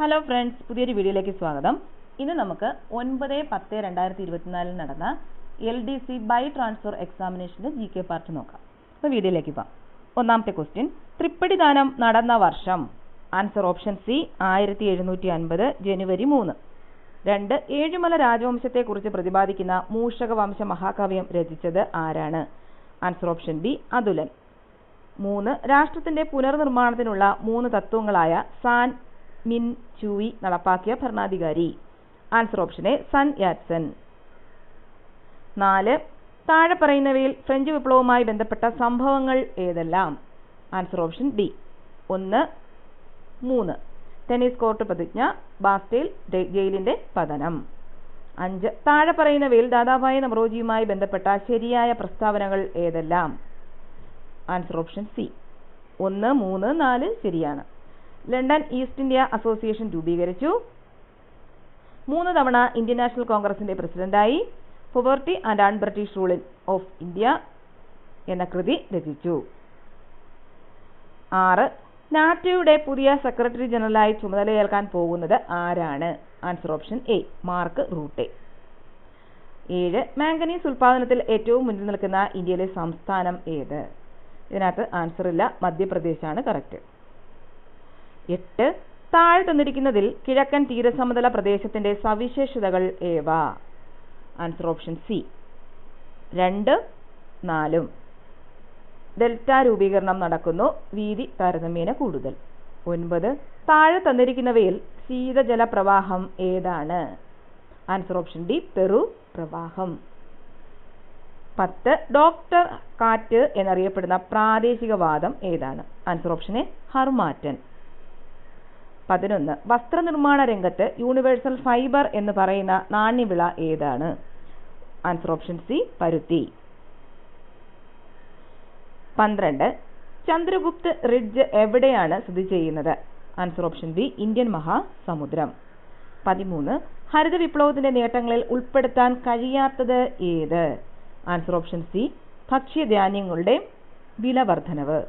Hello friends പുതിയൊരു വീഡിയോയിലേക്ക് സ്വാഗതം. ഇന്ന് നമുക്ക് ഒൻപത് പത്ത് രണ്ടായിരത്തി ഇരുപത്തിനാലിൽ നടന്ന L D C by transfer എക്സാമിനേഷന്റെ G K part നോക്കാം. അപ്പോൾ വീഡിയോയിലേക്ക് പോകാം. ഒന്നാമത്തെ ക്വസ്റ്റ്യൻ തൃപ്പടി ദാനം നടന്ന വർഷം. ആൻസർ ഓപ്ഷൻ സി ആയിരത്തി എഴുന്നൂറ്റി അൻപത് ജനുവരി മൂന്ന്. രണ്ട് ഏഴുമല രാജവംശത്തെക്കുറിച്ച് പ്രതിപാദിക്കുന്ന മൂഷകവംശ മഹാകാവ്യം രചിച്ചത് ആരാണ്? Answer option B Athulan. മൂന്ന് രാഷ്ട്രത്തിന്റെ പുനർനിർമ്മാണത്തിനുള്ള മൂന്ന് തത്വങ്ങളായ സാൻ മിൻ ചൂയി നടപ്പാക്കിയ ഭരണാധികാരി. Answer option A Sun Yatsen നാല് താഴെ പറയുന്നവയിൽ ഫ്രഞ്ച് വിപ്ലവവുമായി ബന്ധപ്പെട്ട സംഭവങ്ങൾ ഏതെല്ലാം? ആൻസർ ഓപ്ഷൻ ഡി ഒന്ന് മൂന്ന്. ടെന്നീസ് കോർട്ട് പ്രതിജ്ഞ ബാസ്റ്റേൽ ജയിലിന്റെ പതനം. അഞ്ച് താഴെ പറയുന്നവയിൽ ദാദാഭായി നവറോജിയുമായി ബന്ധപ്പെട്ട ശരിയായ പ്രസ്താവനകൾ ഏതെല്ലാം? ആൻസർ ഓപ്ഷൻ സി ഒന്ന് മൂന്ന് നാല് ശരിയാണ്. ലണ്ടൻ ഈസ്റ്റ് ഇന്ത്യ അസോസിയേഷൻ രൂപീകരിച്ചു. മൂന്ന് തവണ ഇന്ത്യൻ നാഷണൽ കോൺഗ്രസിന്റെ പ്രസിഡന്റായി poverty and un British rule of India എന്ന കൃതി രചിച്ചു. ആറ് നാറ്റോയുടെ പുതിയ സെക്രട്ടറി ജനറലായി ചുമതലയേൽക്കാൻ പോകുന്നത് ആരാണ്? Answer option A Mark Rutte. ഏഴ് മാംഗനീസ് ഉൽപാദനത്തിൽ ഏറ്റവും മുന്നിൽ നിൽക്കുന്ന ഇന്ത്യയിലെ സംസ്ഥാനം ഏത്? ഇതിനകത്ത് ആൻസർ ഇല്ല മധ്യപ്രദേശാണ് കറക്റ്റ്. എട്ട്. താഴെ തന്നിരിക്കുന്നതിൽ കിഴക്കൻ തീരസമതല പ്രദേശത്തിന്റെ സവിശേഷതകൾ ഏവ? ആൻസർ ഓപ്ഷൻ സി രണ്ട് നാലും. ഡെൽറ്റ രൂപീകരണം നടക്കുന്നു. വീതി താരതമ്യേന കൂടുതൽ. ഒൻപത്. താഴെ തന്നിരിക്കുന്നവയിൽ ശീതജല പ്രവാഹം ഏതാണ്? ആൻസർ ഓപ്ഷൻ ഡി പെറു പ്രവാഹം. പത്ത്. ഡോക്ടർ കാറ്റ് എന്നറിയപ്പെടുന്ന പ്രാദേശിക വാദം ഏതാണ്? Answer option A harmattan. പതിനൊന്ന്. വസ്ത്രനിർമ്മാണ രംഗത്ത് യൂണിവേഴ്സൽ ഫൈബർ എന്ന് പറയുന്ന നാണ്യവിള ഏതാണ്? ആൻസർ ഓപ്ഷൻ സി പരുത്തി. പന്ത്രണ്ട്. ചന്ദ്രഗുപ്ത് റിഡ്ജ് എവിടെയാണ് സ്ഥിതി ചെയ്യുന്നത്? ആൻസർ ഓപ്ഷൻ ബി ഇന്ത്യൻ മഹാസമുദ്രം. പതിമൂന്ന്. ഹരിത വിപ്ലവത്തിന്റെ നേട്ടങ്ങളിൽ ഉൾപ്പെടുത്താൻ കഴിയാത്തത് ഏത്? ആൻസർ ഓപ്ഷൻ സി ഭക്ഷ്യധാന്യങ്ങളുടെ വില വർധനവ്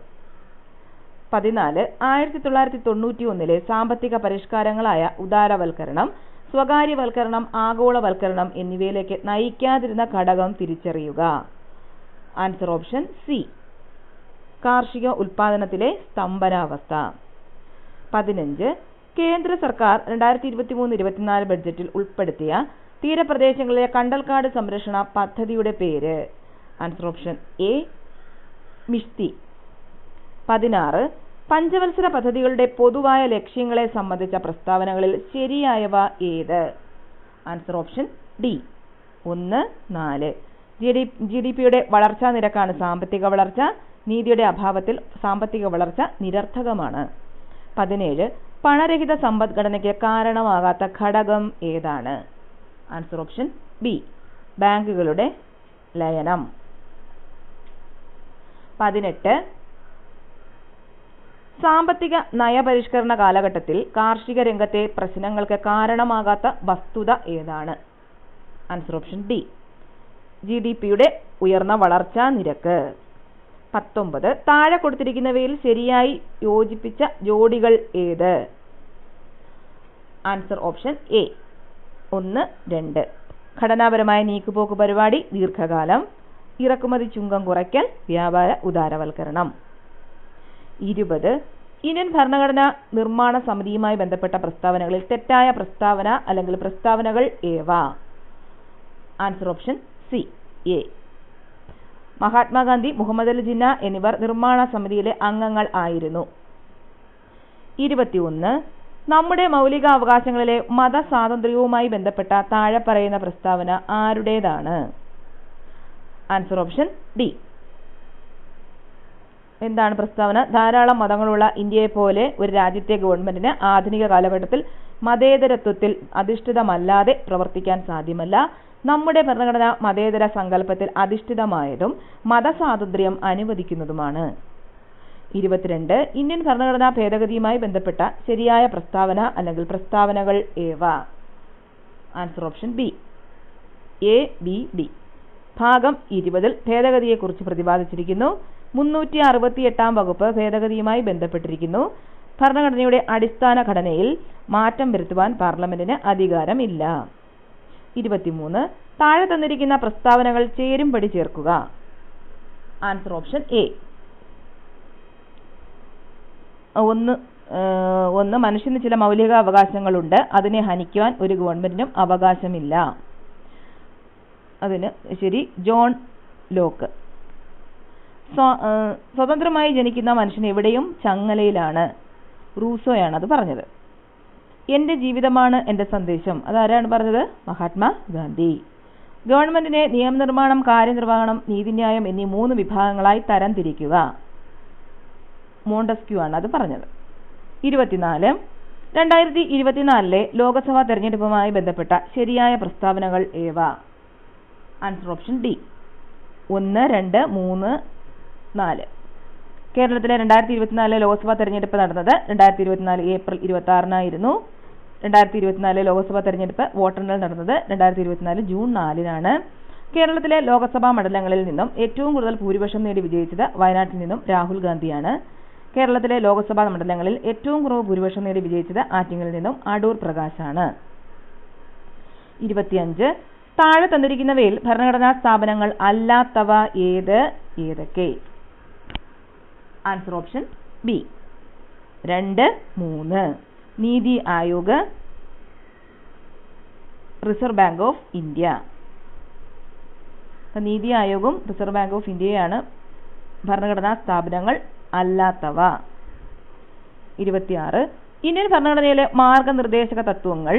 പതിനാല് ആയിരത്തി തൊള്ളായിരത്തി തൊണ്ണൂറ്റി ഒന്നിലെ സാമ്പത്തിക പരിഷ്കാരങ്ങളായ ഉദാരവൽക്കരണം സ്വകാര്യവൽക്കരണം ആഗോളവൽക്കരണം എന്നിവയിലേക്ക് നയിക്കാതിരുന്ന ഘടകം തിരിച്ചറിയുക. ആൻസർ ഓപ്ഷൻ സി കാർഷിക ഉൽപാദനത്തിലെ സ്തംഭനാവസ്ഥ. പതിനഞ്ച് കേന്ദ്ര സർക്കാർ രണ്ടായിരത്തി ഇരുപത്തി മൂന്ന് ഇരുപത്തിനാല് ബഡ്ജറ്റിൽ ഉൾപ്പെടുത്തിയ തീരപ്രദേശങ്ങളിലെ കണ്ടൽക്കാട് സംരക്ഷണ പദ്ധതിയുടെ പേര്. Answer option A Mishti. പതിനാറ് പഞ്ചവത്സര പദ്ധതികളുടെ പൊതുവായ ലക്ഷ്യങ്ങളെ സംബന്ധിച്ച പ്രസ്താവനകളിൽ ശരിയായവ ഏത്? ആൻസർ ഓപ്ഷൻ ഡി ഒന്ന് നാല്. ജി ഡി ജി ഡി പിയുടെ വളർച്ചാ നിരക്കാണ് സാമ്പത്തിക വളർച്ച നീതിയുടെ അഭാവത്തിൽ സാമ്പത്തിക വളർച്ച നിരർത്ഥകമാണ്. പതിനേഴ് പണരഹിത സമ്പദ്ഘടനയ്ക്ക് കാരണമാകാത്ത ഘടകം ഏതാണ്? ആൻസർ ഓപ്ഷൻ ബി ബാങ്കുകളുടെ ലയനം. പതിനെട്ട് സാമ്പത്തിക നയപരിഷ്കരണ കാലഘട്ടത്തിൽ കാർഷിക രംഗത്തെ പ്രശ്നങ്ങൾക്ക് കാരണമാകാത്ത വസ്തുത ഏതാണ്? Answer option D G D പിയുടെ ഉയർന്ന വളർച്ചാ നിരക്ക്. പത്തൊമ്പത് താഴെ കൊടുത്തിരിക്കുന്നവയിൽ ശരിയായി യോജിപ്പിച്ച ജോഡികൾ ഏത്? ആൻസർ ഓപ്ഷൻ എ ഒന്ന് രണ്ട്. ഘടനാപരമായ നീക്കുപോക്ക് പരിപാടി ദീർഘകാലം. ഇറക്കുമതി ചുങ്കം കുറയ്ക്കൽ വ്യാപാര ഉദാരവൽക്കരണം. ഇരുപത്. ഇന്ത്യൻ ഭരണഘടനാ നിർമ്മാണ സമിതിയുമായി ബന്ധപ്പെട്ട പ്രസ്താവനകളിൽ തെറ്റായ പ്രസ്താവന അല്ലെങ്കിൽ പ്രസ്താവനകൾ ഏവ? Answer option C A Mahatma Gandhi Muhammad Ali Jinnah എന്നിവർ നിർമ്മാണ സമിതിയിലെ അംഗങ്ങൾ ആയിരുന്നു. ഇരുപത്തിയൊന്ന്. നമ്മുടെ മൗലിക അവകാശങ്ങളിലെ മതസ്വാതന്ത്ര്യവുമായി ബന്ധപ്പെട്ട താഴെ പറയുന്ന പ്രസ്താവന ആരുടേതാണ്? ആൻസർ ഓപ്ഷൻ ഡി എന്താണ് പ്രസ്താവന? ധാരാളം മതങ്ങളുള്ള ഇന്ത്യയെ പോലെ ഒരു രാജ്യത്തെ ഗവൺമെന്റിന് ആധുനിക കാലഘട്ടത്തിൽ മതേതരത്വത്തിൽ അധിഷ്ഠിതമല്ലാതെ പ്രവർത്തിക്കാൻ സാധ്യമല്ല. നമ്മുടെ ഭരണഘടന മതേതര സങ്കല്പത്തിൽ അധിഷ്ഠിതമായതും മതസ്വാതന്ത്ര്യം അനുവദിക്കുന്നതുമാണ്. ഇരുപത്തിരണ്ട്. ഇന്ത്യൻ ഭരണഘടനാ ഭേദഗതിയുമായി ബന്ധപ്പെട്ട ശരിയായ പ്രസ്താവന അല്ലെങ്കിൽ പ്രസ്താവനകൾ ഏവ? Answer option B. A B D. ഭാഗം ഇരുപതിൽ ഭേദഗതിയെക്കുറിച്ച് പ്രതിപാദിച്ചിരിക്കുന്നു. മുന്നൂറ്റി അറുപത്തി എട്ടാം വകുപ്പ് ഭേദഗതിയുമായി ബന്ധപ്പെട്ടിരിക്കുന്നു. ഭരണഘടനയുടെ അടിസ്ഥാന ഘടനയിൽ മാറ്റം വരുത്തുവാൻ പാർലമെന്റിന് അധികാരമില്ല. ഇരുപത്തിമൂന്ന്. താഴെ തന്നിരിക്കുന്ന പ്രസ്താവനകൾ ചേരുംപടി ചേർക്കുക. Answer option A. ഒന്ന് ഒന്ന് മനുഷ്യന് ചില മൗലിക അവകാശങ്ങളുണ്ട് അതിനെ ഹനിക്കുവാൻ ഒരു ഗവൺമെന്റിനും അവകാശമില്ല. അതിന് ശരി ജോൺ ലോക്ക്. സ്വതന്ത്രമായി ജനിക്കുന്ന മനുഷ്യൻ എവിടെയും ചങ്ങലയിലാണ്. റൂസോയാണ് അത് പറഞ്ഞത്. എന്റെ ജീവിതമാണ് എന്റെ സന്ദേശം. അതാരാണ് പറഞ്ഞത്? മഹാത്മാ ഗാന്ധി. ഗവൺമെന്റിനെ നിയമനിർമ്മാണം കാര്യനിർവഹണം നീതിന്യായം എന്നീ മൂന്ന് വിഭാഗങ്ങളായി തരംതിരിക്കുക. മോണ്ടസ്ക്യൂ ആണ് അത് പറഞ്ഞത്. ഇരുപത്തിനാല്. രണ്ടായിരത്തി ഇരുപത്തിനാലിലെ ലോക്സഭാ തെരഞ്ഞെടുപ്പുമായി ബന്ധപ്പെട്ട ശരിയായ പ്രസ്താവനകൾ ഏവ? Answer option D. ഒന്ന് രണ്ട് മൂന്ന് നാല്. കേരളത്തിലെ രണ്ടായിരത്തി ഇരുപത്തിനാലിലെ ലോക്സഭാ തെരഞ്ഞെടുപ്പ് നടന്നത് രണ്ടായിരത്തി ഇരുപത്തിനാല് ഏപ്രിൽ ഇരുപത്തി ആറിനായിരുന്നു രണ്ടായിരത്തി ഇരുപത്തിനാലിലെ ലോക്സഭാ തെരഞ്ഞെടുപ്പ് വോട്ടെണ്ണൽ നടന്നത് രണ്ടായിരത്തി ഇരുപത്തിനാല് ജൂൺ നാലിനാണ്. കേരളത്തിലെ ലോക്സഭാ മണ്ഡലങ്ങളിൽ നിന്നും ഏറ്റവും കൂടുതൽ ഭൂരിപക്ഷം നേടി വിജയിച്ചത് വയനാട്ടിൽ നിന്നും രാഹുൽ ഗാന്ധിയാണ്. കേരളത്തിലെ ലോക്സഭാ മണ്ഡലങ്ങളിൽ ഏറ്റവും കുറവ് ഭൂരിപക്ഷം നേടി വിജയിച്ചത് ആറ്റിങ്ങലിൽ നിന്നും അടൂർ പ്രകാശാണ്. ഇരുപത്തിയഞ്ച്. താഴെ തന്നിരിക്കുന്നവയിൽ ഭരണഘടനാ സ്ഥാപനങ്ങൾ അല്ലാത്തവ ഏത്? ഏതൊക്കെ? ആൻസർ ഓപ്ഷൻ ബി രണ്ട് മൂന്ന്. NITI Aayog reserve bank of India അപ്പം നീതി ആയോഗും റിസർവ് ബാങ്ക് ഓഫ് ഇന്ത്യയാണ് ഭരണഘടനാ സ്ഥാപനങ്ങൾ അല്ലാത്തവ. ഇരുപത്തിയാറ്. ഇന്ത്യൻ ഭരണഘടനയിലെ മാർഗനിർദ്ദേശക തത്വങ്ങൾ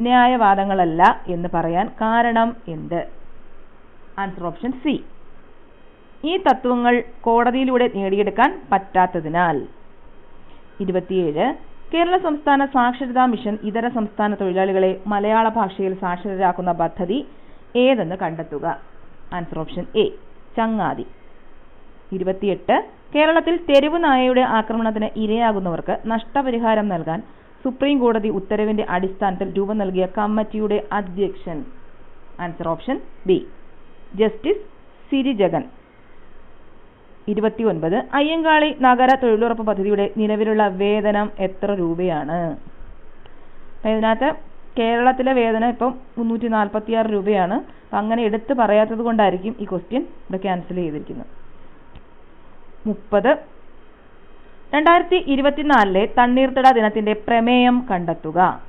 ന്യായവാദങ്ങളല്ല എന്ന് പറയാൻ കാരണം എന്ത്? ആൻസർ ഓപ്ഷൻ സി ഈ തത്വങ്ങൾ കോടതിയിലൂടെ നേടിയെടുക്കാൻ പറ്റാത്തതിനാൽ. ഇരുപത്തിയേഴ് കേരള സംസ്ഥാന സാക്ഷരതാ മിഷൻ ഇതര സംസ്ഥാന തൊഴിലാളികളെ മലയാള ഭാഷയിൽ സാക്ഷരരാക്കുന്ന പദ്ധതി ഏതെന്ന് കണ്ടെത്തുക? ആൻസർ ഓപ്ഷൻ എ ചങ്ങാതി. ഇരുപത്തിയെട്ട് കേരളത്തിൽ തെരുവ് നായയുടെ ആക്രമണത്തിന് ഇരയാകുന്നവർക്ക് നഷ്ടപരിഹാരം നൽകാൻ സുപ്രീം കോടതി ഉത്തരവിന്റെ അടിസ്ഥാനത്തിൽ രൂപം നൽകിയ കമ്മിറ്റിയുടെ അധ്യക്ഷൻ. Answer option B justice Sirijagan. ഇരുപത്തിയൊൻപത്. അയ്യങ്കാളി നഗര തൊഴിലുറപ്പ് പദ്ധതിയുടെ നിലവിലുള്ള വേതനം എത്ര രൂപയാണ്? ഇതിനകത്ത് കേരളത്തിലെ വേതനം ഇപ്പം മുന്നൂറ്റി നാൽപ്പത്തി ആറ് രൂപയാണ്. അപ്പം അങ്ങനെ എടുത്ത് പറയാത്തത് കൊണ്ടായിരിക്കും ഈ ക്വസ്റ്റ്യൻ ഇവിടെ ക്യാൻസൽ ചെയ്തിരിക്കുന്നത്. മുപ്പത്. രണ്ടായിരത്തി ഇരുപത്തിനാലിലെ തണ്ണീർത്തട ദിനത്തിന്റെ പ്രമേയം കണ്ടെത്തുക.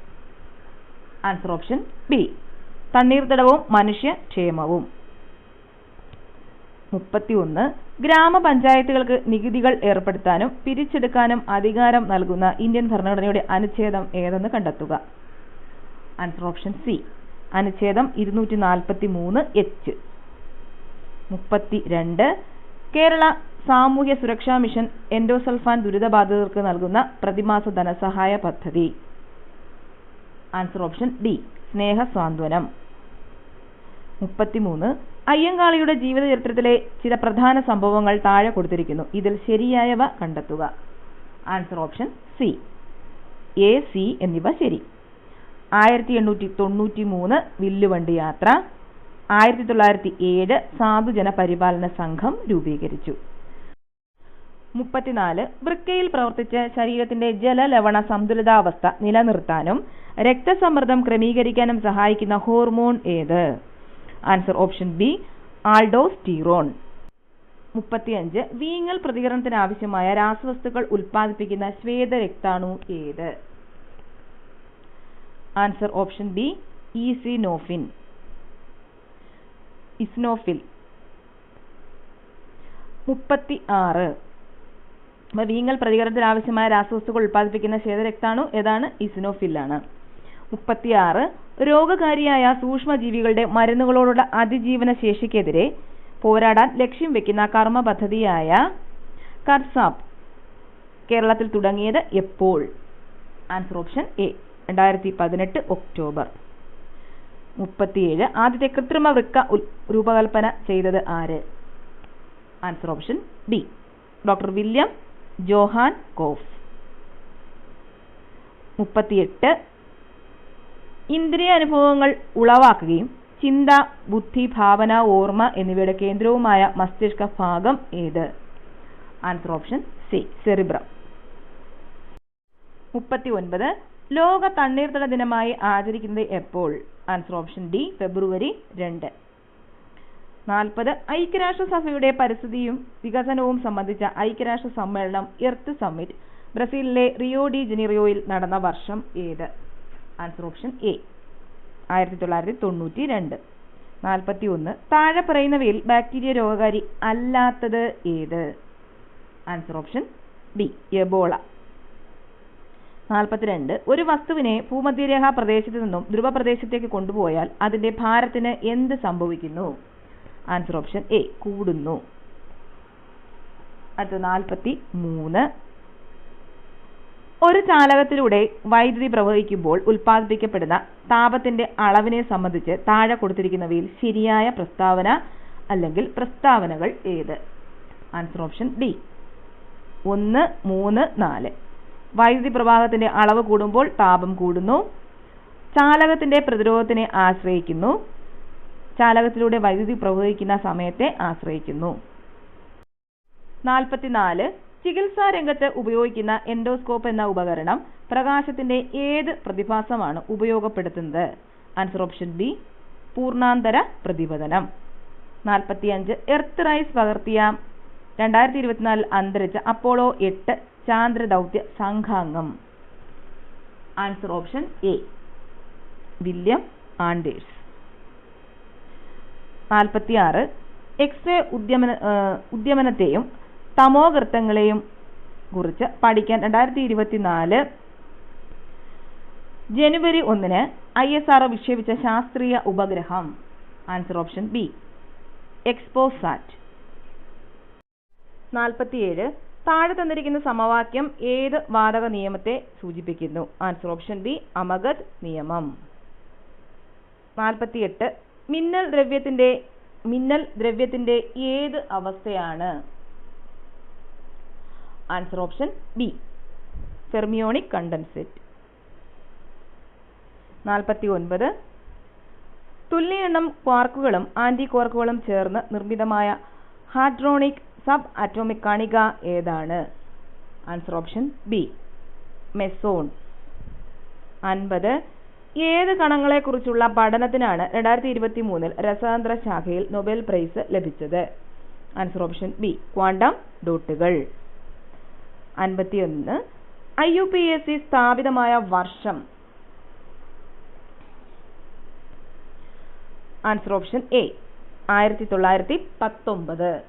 ആൻസർ ഓപ്ഷൻ ബി തണ്ണീർത്തടവും മനുഷ്യക്ഷേമവും മുപ്പത്തിയൊന്ന്. ഗ്രാമപഞ്ചായത്തുകൾക്ക് നികുതികൾ ഏർപ്പെടുത്താനും പിരിച്ചെടുക്കാനും അധികാരം നൽകുന്ന ഇന്ത്യൻ ഭരണഘടനയുടെ അനുച്ഛേദം ഏതെന്ന് കണ്ടെത്തുക. ആൻസർ ഓപ്ഷൻ സി അനുച്ഛേദം ഇരുന്നൂറ്റി നാൽപ്പത്തി മൂന്ന് എച്ച് മുപ്പത്തി രണ്ട് കേരള സാമൂഹ്യ സുരക്ഷാ മിഷൻ എൻഡോസൾഫാൻ ദുരിതബാധിതർക്ക് നൽകുന്ന പ്രതിമാസ ധനസഹായ പദ്ധതി. Answer option D Sneha Swanthanam മുപ്പത്തിമൂന്ന്. അയ്യങ്കാളിയുടെ ജീവിത ചരിത്രത്തിലെ ചില പ്രധാന സംഭവങ്ങൾ താഴെ കൊടുത്തിരിക്കുന്നു. ഇതിൽ ശരിയായവ കണ്ടെത്തുക. Answer option C A C എന്നിവ ശരി. ആയിരത്തി എണ്ണൂറ്റി തൊണ്ണൂറ്റി മൂന്ന് വില്ലുവണ്ടി യാത്ര. ആയിരത്തി തൊള്ളായിരത്തി ഏഴ് സാധുജന പരിപാലന സംഘം രൂപീകരിച്ചു. മുപ്പത്തിനാല്. വൃക്കയിൽ പ്രവർത്തിച്ച് ശരീരത്തിന്റെ ജലലവണ സന്തുലിതാവസ്ഥ നിലനിർത്താനും രക്തസമ്മർദ്ദം ക്രമീകരിക്കാനും സഹായിക്കുന്ന ഹോർമോൺ ഏത്? ആൻസർ ഓപ്ഷൻ ബി ആൾഡോസ്റ്റീറോൺ മുപ്പത്തിയഞ്ച് വീങ്ങൽ പ്രതികരണത്തിന് ആവശ്യമായ രാസവസ്തുക്കൾ ഉൽപ്പാദിപ്പിക്കുന്ന ശ്വേതരക്താണു ഏത്? Answer option B eosinophil eosinophil മുപ്പത്തി ആറ് വീങ്ങൽ പ്രതികരണത്തിന് ആവശ്യമായ രാസവസ്തുക്കൾ ഉൽപ്പാദിപ്പിക്കുന്ന ശ്വേതരക്താണു ഏതാണ്? ഇസിനോഫില്ലാണ് മുപ്പത്തിയാറ് രോഗകാരിയായ സൂക്ഷ്മജീവികളുടെ മരുന്നുകളോടുള്ള അതിജീവന ശേഷിക്കെതിരെ പോരാടാൻ ലക്ഷ്യം വെക്കുന്ന കർമ്മ പദ്ധതിയായ കർസാപ്പ് കേരളത്തിൽ തുടങ്ങിയത് എപ്പോൾ? ആൻസർ ഓപ്ഷൻ എ രണ്ടായിരത്തി പതിനെട്ട് ഒക്ടോബർ. മുപ്പത്തിയേഴ് ആദ്യത്തെ കൃത്രിമ വൃക്ക രൂപകൽപ്പന ചെയ്തത് ആര്? Answer option B doctor William Johan Kolff. മുപ്പത്തിയെട്ട് ഇന്ദ്രിയ അനുഭവങ്ങൾ ഉളവാക്കുകയും ചിന്ത ബുദ്ധി ഭാവന ഓർമ്മ എന്നിവയുടെ കേന്ദ്രവുമായ മസ്തിഷ്ക ഭാഗം ഏത്? ആൻസർ ഓപ്ഷൻ സി സെറിബ്രം മുപ്പത്തി ഒൻപത് ലോക തണ്ണീർത്തട ദിനമായി ആചരിക്കുന്നത് എപ്പോൾ? ആൻസർ ഓപ്ഷൻ ഡി ഫെബ്രുവരി രണ്ട്. നാൽപ്പത് ഐക്യരാഷ്ട്രസഭയുടെ പരിസ്ഥിതിയും വികസനവും സംബന്ധിച്ച ഐക്യരാഷ്ട്ര സമ്മേളനം എർത്ത് സമ്മിറ്റ് ബ്രസീലിലെ റിയോ ഡി ജനീറിയോയിൽ നടന്ന വർഷം ഏത്? ആൻസർ ഓപ്ഷൻ എ ആയിരത്തി തൊള്ളായിരത്തി തൊണ്ണൂറ്റി രണ്ട് നാൽപ്പത്തി ഒന്ന് താഴെ പറയുന്നവയിൽ ബാക്ടീരിയ രോഗകാരി അല്ലാത്തത് ഏത്? ആൻസർ ഓപ്ഷൻ ബി എബോള നാൽപ്പത്തിരണ്ട് ഒരു വസ്തുവിനെ ഭൂമധ്യരേഖാ പ്രദേശത്ത് നിന്നും ധ്രുവപ്രദേശത്തേക്ക് കൊണ്ടുപോയാൽ അതിന്റെ ഭാരത്തിന് എന്ത് സംഭവിക്കുന്നു? ആൻസർ ഓപ്ഷൻ എ കൂടുന്നു. അടുത്ത നാൽപ്പത്തി മൂന്ന് ഒരു ചാലകത്തിലൂടെ വൈദ്യുതി പ്രവഹിക്കുമ്പോൾ ഉൽപ്പാദിപ്പിക്കപ്പെടുന്ന താപത്തിന്റെ അളവിനെ സംബന്ധിച്ച് താഴെ കൊടുത്തിരിക്കുന്നവയിൽ ശരിയായ പ്രസ്താവന അല്ലെങ്കിൽ പ്രസ്താവനകൾ ഏത്? ആൻസർ ഓപ്ഷൻ ഡി ഒന്ന് മൂന്ന് നാല്. വൈദ്യുതി പ്രവാഹത്തിന്റെ അളവ് കൂടുമ്പോൾ താപം കൂടുന്നു. ചാലകത്തിന്റെ പ്രതിരോധത്തിനെ ആശ്രയിക്കുന്നു. ചാലകത്തിലൂടെ വൈദ്യുതി പ്രവഹിക്കുന്ന സമയത്തെ ആശ്രയിക്കുന്നു. നാൽപ്പത്തിനാല്. ചികിത്സാ രംഗത്ത് ഉപയോഗിക്കുന്ന എൻഡോസ്കോപ്പ് എന്ന ഉപകരണം പ്രകാശത്തിന്റെ ഏത് പ്രതിഭാസമാണ് ഉപയോഗപ്പെടുത്തുന്നത്? ആൻസർ ഓപ്ഷൻ ബി പൂർണാന്തര പ്രതിപതനം നാൽപ്പത്തിയഞ്ച് എർത്ത് റൈസ് പകർത്തിയ രണ്ടായിരത്തി ഇരുപത്തിനാലിൽ അന്തരിച്ച അപ്പോളോ എട്ട് ചാന്ദ്ര ദൗത്യ സംഘാംഗം. Answer option A William Anders നാൽപ്പത്തിയാറ് എക്സ്റേ ഉദ്യമന ഉദ്യമനത്തെയും തമോഗർത്തങ്ങളെയും കുറിച്ച് പഠിക്കാൻ രണ്ടായിരത്തി ഇരുപത്തിനാല് ജനുവരി ഒന്നിന് ഐ എസ് ആർ വിക്ഷേപിച്ച ശാസ്ത്രീയ ഉപഗ്രഹം. Answer option B XPoSat. നാൽപ്പത്തിയേഴ് താഴെ തന്നിരിക്കുന്ന സമവാക്യം ഏത് വാതക നിയമത്തെ സൂചിപ്പിക്കുന്നു? ആൻസർ ഓപ്ഷൻ ബി അമഗത് നിയമം. നാൽപ്പത്തിയെട്ട് മിന്നൽ ദ്രവ്യത്തിന്റെ മിന്നൽ ദ്രവ്യത്തിന്റെ ഏത് അവസ്ഥയാണ്? Answer option B fermionic condensate നാൽപ്പത്തി ഒൻപത് തുല്യ എണ്ണം ക്വാർക്കുകളും ആന്റി ക്വാർക്കുകളും ചേർന്ന് നിർമ്മിതമായ ഹാഡ്രോണിക് സബ് അറ്റോമിക് കണിക ഏതാണ്? ആൻസർ ഓപ്ഷൻ ബി മെസോൺ അൻപത്. ഏത് കണങ്ങളെക്കുറിച്ചുള്ള പഠനത്തിനാണ് രണ്ടായിരത്തി ഇരുപത്തി മൂന്നിൽ രസതന്ത്ര ശാഖയിൽ നൊബേൽ പ്രൈസ് ലഭിച്ചത്? ആൻസർ ഓപ്ഷൻ ബി ക്വാണ്ടം ഡോട്ടുകൾ അൻപത്തിയൊന്ന്. I U P S C സ്ഥാപിതമായ വർഷം. ആൻസർ ഓപ്ഷൻ എ ആയിരത്തി തൊള്ളായിരത്തി പത്തൊമ്പത്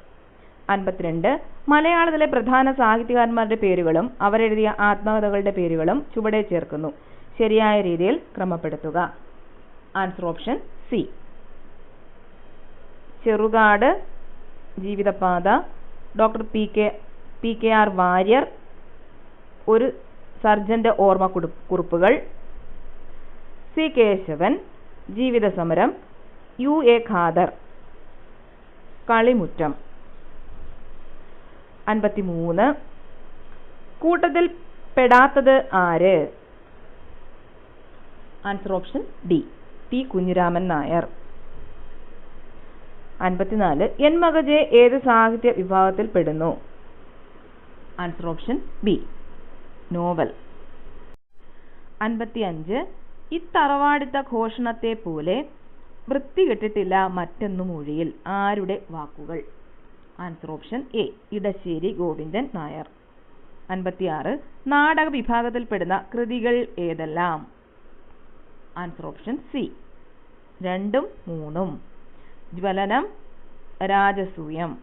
അൻപത്തിരണ്ട് മലയാളത്തിലെ പ്രധാന സാഹിത്യകാരന്മാരുടെ പേരുകളും അവരെഴുതിയ ആത്മകഥകളുടെ പേരുകളും ചുവടെ ചേർക്കുന്നു. ശരിയായ രീതിയിൽ ക്രമപ്പെടുത്തുക. Answer option C Cherukad Jeevithapatha doctor P K P K R Warrier ഒരു സർജന്റെ ഓർമ്മ കുറിപ്പുകൾ C Keshavan Jeevithasamaram U A Khader Kalimuttam. അൻപത്തിമൂന്ന്. കൂട്ടത്തിൽ പെടാത്തത് ആര്? Answer option D. T Kunhiraman Nair. അൻപത്തിനാല്. എൻ മകജെ ഏത് സാഹിത്യ വിഭാഗത്തിൽ പെടുന്നു? ആൻസർ ഓപ്ഷൻ ബി നോവൽ അൻപത്തിയഞ്ച്. ഇത്തറവാടിത്ത ഘോഷണത്തെ പോലെ വൃത്തികെട്ടിട്ടില്ല മറ്റൊന്നും മൊഴിയിൽ ആരുടെ വാക്കുകൾ? Answer option A Edasseri Govindan Nair. അൻപത്തിയാറ്. നാടക വിഭാഗത്തിൽപ്പെടുന്ന കൃതികൾ ഏതെല്ലാം? ആൻസർ ഓപ്ഷൻ സി രണ്ടും മൂന്നും. ജ്വലനം രാജസൂയം.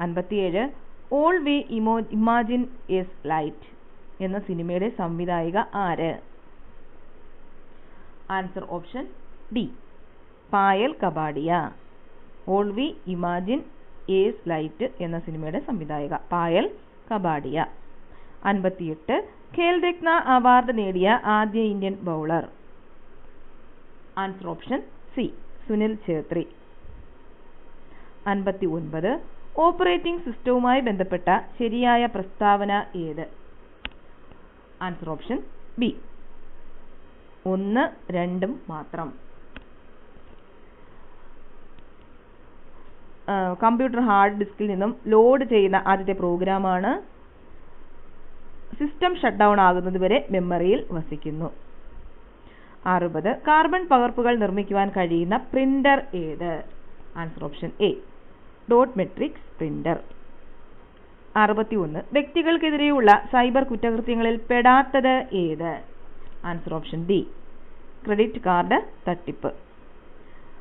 അൻപത്തിയേഴ്. ഓൾ വി ഇമോ ഇമാജിൻ ഇസ് ലൈറ്റ് എന്ന സിനിമയുടെ സംവിധായിക ആര്? Answer option D Payal Kapadia. All we imagine as light എന്ന സിനിമയുടെ സംവിധായിക പായൽ കബാഡിയ. അൻപത്തിയെട്ട്. ഖേൽ രത്ന അവാർഡ് നേടിയ ആദ്യ Indian bowler. Answer option C Sunil Chhetri. അൻപത്തി ഒൻപത് ഓപ്പറേറ്റിംഗ് സിസ്റ്റവുമായി ബന്ധപ്പെട്ട ശരിയായ പ്രസ്താവന ഏത്? Answer option B. ഒന്ന് രണ്ടും മാത്രം. കമ്പ്യൂട്ടർ ഹാർഡ് ഡിസ്കിൽ നിന്നും ലോഡ് ചെയ്യുന്ന ആദ്യത്തെ പ്രോഗ്രാമാണ്. സിസ്റ്റം ഷട്ട് ഡൗൺ ആകുന്നതുവരെ മെമ്മറിയിൽ വസിക്കുന്നു. അറുപത് കാർബൺ പകർപ്പുകൾ നിർമ്മിക്കുവാൻ കഴിയുന്ന പ്രിന്റർ ഏത്? Answer option A. Dot matrix printer അറുപത്തിയൊന്ന്. വ്യക്തികൾക്കെതിരെയുള്ള സൈബർ കുറ്റകൃത്യങ്ങളിൽ പെടാത്തത് ഏത്? Answer option D credit card തട്ടിപ്പ്.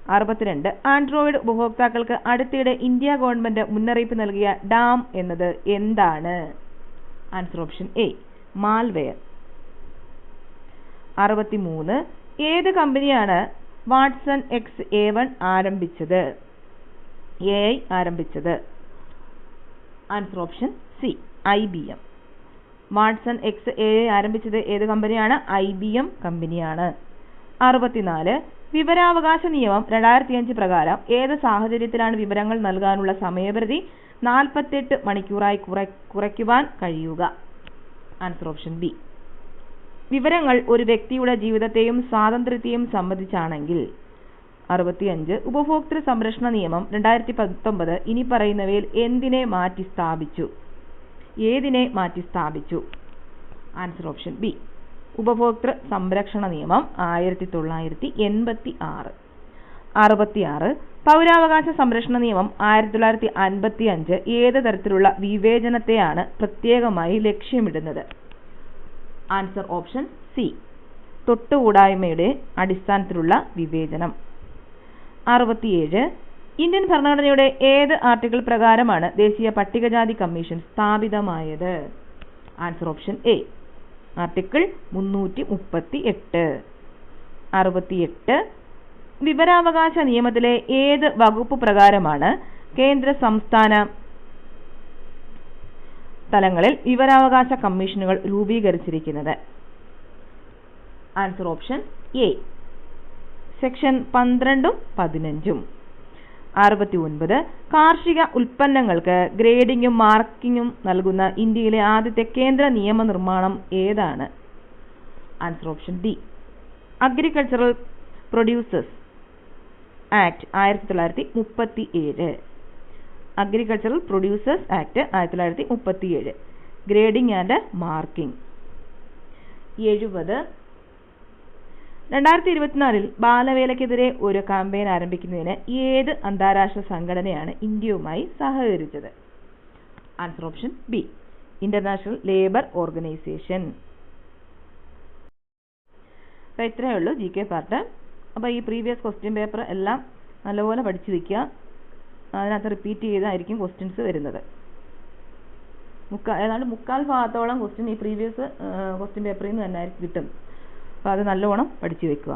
അറുപത്തിരണ്ട്. ആൻഡ്രോയിഡ് ഉപഭോക്താക്കൾക്ക് അടുത്തിടെ ഇന്ത്യ ഗവൺമെന്റ് മുന്നറിയിപ്പ് നൽകിയ ഡാം എന്നത് എന്താണ്? ആൻസർ ഓപ്ഷൻ എ മാൽവെയർ അറുപത്തിമൂന്ന്. ഏത് കമ്പനിയാണ് വാട്സൺ എക്സ് എ വൺ ആരംഭിച്ചത്? എ ഐ ആരംഭിച്ചത്. Answer option C I B M Watson X A I ആരംഭിച്ചത് ഏത് കമ്പനിയാണ്? ഐ ബി എം കമ്പനിയാണ്. അറുപത്തിനാല് വിവരാവകാശ നിയമം രണ്ടായിരത്തി അഞ്ച് പ്രകാരം ഏത് സാഹചര്യത്തിലാണ് വിവരങ്ങൾ നൽകാനുള്ള സമയപരിധി നാൽപ്പത്തെട്ട് മണിക്കൂറായി കുറ കുറയ്ക്കുവാൻ കഴിയുക? ആൻസർ ഓപ്ഷൻ ബി വിവരങ്ങൾ ഒരു വ്യക്തിയുടെ ജീവിതത്തെയും സ്വാതന്ത്ര്യത്തെയും സംബന്ധിച്ചാണെങ്കിൽ അറുപത്തിയഞ്ച്. ഉപഭോക്തൃ സംരക്ഷണ നിയമം രണ്ടായിരത്തി പത്തൊമ്പത് ഇനി പറയുന്നവയിൽ എന്തിനെ മാറ്റി സ്ഥാപിച്ചു? ഏതിനെ മാറ്റി സ്ഥാപിച്ചു? Answer option B. ഉപഭോക്തൃ സംരക്ഷണ നിയമം ആയിരത്തി തൊള്ളായിരത്തി എൺപത്തി ആറ് അറുപത്തിയാറ്. പൗരാവകാശ സംരക്ഷണ നിയമം ആയിരത്തി തൊള്ളായിരത്തി അൻപത്തി അഞ്ച് ഏത് തരത്തിലുള്ള വിവേചനത്തെയാണ് പ്രത്യേകമായി ലക്ഷ്യമിടുന്നത്? Answer option C. തൊട്ടുകൂടായ്മയുടെ അടിസ്ഥാനത്തിലുള്ള വിവേചനം. അറുപത്തിയേഴ്. ഇന്ത്യൻ ഭരണഘടനയുടെ ഏത് ആർട്ടിക്കിൾ പ്രകാരമാണ് ദേശീയ പട്ടികജാതി കമ്മീഷൻ സ്ഥാപിതമായത്? Answer option A. ആർട്ടിക്കിൾ മുന്നൂറ്റി മുപ്പത്തി എട്ട് അറുപത്തിയെട്ട്. വിവരാവകാശ നിയമത്തിലെ ഏത് വകുപ്പ് പ്രകാരമാണ് കേന്ദ്ര സംസ്ഥാന തലങ്ങളിൽ വിവരാവകാശ കമ്മീഷനുകൾ രൂപീകരിച്ചിരിക്കുന്നത്? Answer option A. സെക്ഷൻ പന്ത്രണ്ടും പതിനഞ്ചും. അറുപത്തി ഒൻപത് കാർഷിക ഉൽപ്പന്നങ്ങൾക്ക് ഗ്രേഡിംഗും മാർക്കിങ്ങും നൽകുന്ന ഇന്ത്യയിലെ ആദ്യത്തെ കേന്ദ്ര നിയമനിർമ്മാണം ഏതാണ്? Answer option D. Agricultural producers act ആയിരത്തി തൊള്ളായിരത്തി മുപ്പത്തി ഏഴ് അഗ്രികൾച്ചറൽ പ്രൊഡ്യൂസേഴ്സ് ആക്ട് ആയിരത്തി തൊള്ളായിരത്തി മുപ്പത്തി ഏഴ് ഗ്രേഡിംഗ് ആൻഡ് മാർക്കിംഗ്. എഴുപത് രണ്ടായിരത്തി ഇരുപത്തിനാലിൽ ബാലവേലക്കെതിരെ ഒരു കാമ്പയിൻ ആരംഭിക്കുന്നതിന് ഏത് അന്താരാഷ്ട്ര സംഘടനയാണ് ഇന്ത്യയുമായി സഹകരിച്ചത്? Answer option B international labour organisation അപ്പോൾ ഇത്രയേ ഉള്ളൂ ജി കെ പാർട്ട്. അപ്പോൾ ഈ പ്രീവിയസ് ക്വസ്റ്റ്യൻ പേപ്പർ എല്ലാം നല്ലപോലെ പഠിച്ചു വെക്കുക. അതിനകത്ത് റിപ്പീറ്റ് ചെയ്തായിരിക്കും ക്വസ്റ്റ്യൻസ് വരുന്നത്. മുക്കാൽ ഏതാണ്ട് മുക്കാൽ ഭാഗത്തോളം ക്വസ്റ്റ്യൻ ഈ പ്രീവിയസ് ക്വസ്റ്റ്യൻ പേപ്പറിൽ നിന്ന് തന്നെ കിട്ടും. അപ്പോൾ അത് നല്ലോണം പഠിച്ചു വെക്കുക.